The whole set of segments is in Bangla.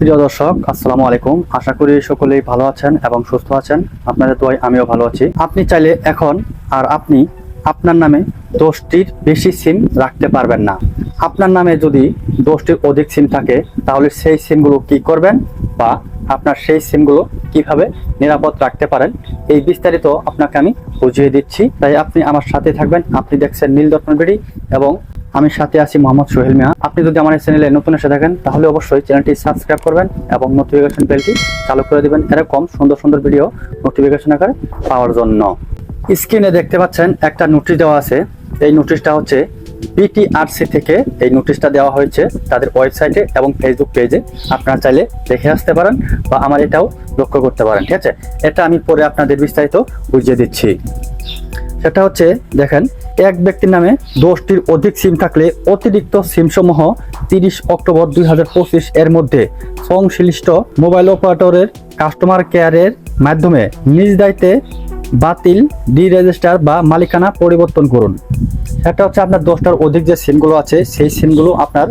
প্রিয় দর্শক, আসসালামু আলাইকুম। আশা করি সকলেই ভালো আছেন এবং সুস্থ আছেন। আপনাদের দোয়ায় আমিও ভালো আছি। আপনি চাইলে এখন আর আপনি আপনার নামে দশটির বেশি সিম রাখতে পারবেন না। আপনার নামে যদি দশটির অধিক সিম থাকে, তাহলে সেই সিমগুলো কি করবেন বা আপনার সেই সিমগুলো কীভাবে নিরাপদ রাখতে পারেন, এই বিস্তারিত আপনাকে আমি বুঝিয়ে দিচ্ছি। তাই আপনি আমার সাথে থাকবেন। আপনি দেখছেন নীল দর্পণ এবং আমি সাথে আছি মোহাম্মদ সোহেল মিয়া। আপনি যদি আমার এই চ্যানেলে নতুন এসে থাকেন, তাহলে অবশ্যই চ্যানেলটি সাবস্ক্রাইব করবেন এবং নোটিফিকেশন বেলটি চালু করে দিবেন। এরকম সুন্দর সুন্দর ভিডিও নোটিফিকেশন আকারে পাওয়ার জন্য। স্ক্রিনে দেখতে পাচ্ছেন একটা নোটিশ দেওয়া আছে। এই নোটিশটা হচ্ছে বিটিআরসি থেকে এই নোটিশটা দেওয়া হয়েছে তাদের ওয়েবসাইটে এবং ফেসবুক পেজে আপনারা চাইলে দেখে আসতে পারেন বা আমার এটাও লক্ষ্য করতে পারেন, ঠিক আছে? এটা আমি পরে আপনাদের বিস্তারিত বুঝিয়ে দিচ্ছি। সেটা হচ্ছে, দেখেন এক ব্যক্তির নামে দশটির অধিক সিম থাকলে অতিরিক্ত সিমসমূহ তিরিশ অক্টোবর দুই হাজার পঁচিশ এর মধ্যে সংশ্লিষ্ট মোবাইল অপারেটরের, কাস্টমার কেয়ারের মাধ্যমে নিজ দায়িত্বে বাতিল ডি রেজিস্টার বা মালিকানা পরিবর্তন করুন। সেটা হচ্ছে আপনার দশটার অধিক যে সিমগুলো আছে, সেই সিমগুলো আপনার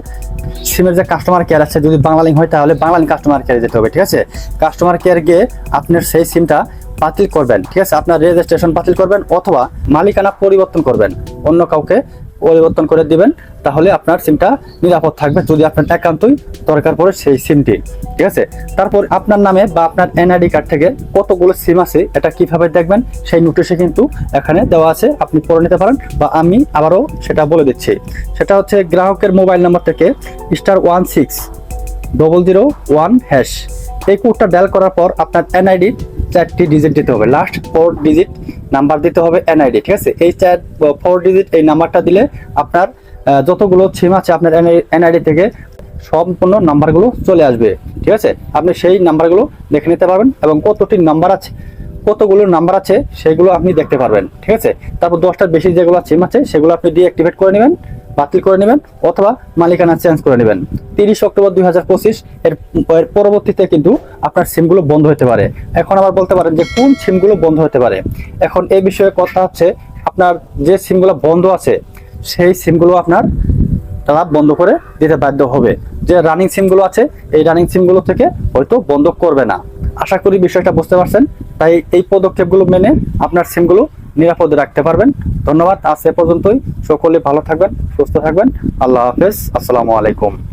সিমের যে কাস্টমার কেয়ার আছে, যদি বাংলালিং হয় তাহলে বাংলালিং কাস্টমার কেয়ারে যেতে হবে, ঠিক আছে? কাস্টমার কেয়ার গিয়ে আপনার সেই সিমটা বাতিল করবেন, ঠিক আছে? আপনার রেজিস্ট্রেশন বাতিল করবেন অথবা মালিকানা পরিবর্তন করবেন, অন্য কাউকে পরিবর্তন করে দিবেন, তাহলে আপনার সিমটা নিরাপদ থাকবে। যদি আপনার একান্তই দরকার পড়ে সেই সিমটি ঠিক আছে? তারপর আপনার নামে বা আপনার এনআইডি কার্ড থেকে কতগুলো সিম আছে, এটা কীভাবে দেখবেন, সেই নোটিশে কিন্তু এখানে দেওয়া আছে, আপনি পড়ে নিতে পারেন বা আমি আবারও সেটা বলে দিচ্ছি। সেটা হচ্ছে গ্রাহকের মোবাইল নাম্বার থেকে star one six double zero one hash এই কোডটা ডায়াল করার পর আপনার এনআইডি চারটি ডিজিট দিতে হবে। লাস্ট ফোর ডিজিট নাম্বার দিতে হবে এনআইডি ঠিক আছে? এই চার ফোর ডিজিট এই নাম্বারটা দিলে আপনার যতগুলো সিম আছে আপনার এনআইডি থেকে সম্পূর্ণ নাম্বারগুলো চলে আসবে, ঠিক আছে? আপনি সেই নাম্বারগুলো দেখে নিতে পারবেন এবং কতটি নাম্বার আছে, কতগুলো নাম্বার আছে, সেগুলো আপনি দেখতে পারবেন, ঠিক আছে? তারপর দশটার বেশি যেগুলো সিম আছে, সেগুলো আপনি ডিঅ্যাক্টিভেট করে নেবেন বাতিল করে নেবেন অথবা মালিকানা চেঞ্জ করে নেবেন। তিরিশ অক্টোবর দুই হাজার পঁচিশ, এর পরবর্তীতে কিন্তু আপনার সিমগুলো বন্ধ হতে পারে। এখন আবার বলতে পারেন যে কোন সিমগুলো বন্ধ হতে পারে। এখন এই বিষয়ে কথা হচ্ছে, আপনার যে সিমগুলো বন্ধ আছে, সেই সিমগুলো আপনার তারা বন্ধ করে দিতে বাধ্য হবে। যে রানিং সিমগুলো আছে, এই রানিং সিমগুলো থেকে হয়তো বন্ধ করবে না। আশা করি বিষয়টা বুঝতে পারছেন। তাই এই পদক্ষেপগুলো মেনে আপনার সিমগুলো নিরাপদে রাখতে পারবেন। ধন্যবাদ। আজ এ পর্যন্তই। সকলে ভালো থাকবেন, সুস্থ থাকবেন। আল্লাহ হাফেজ। আসসালামু আলাইকুম।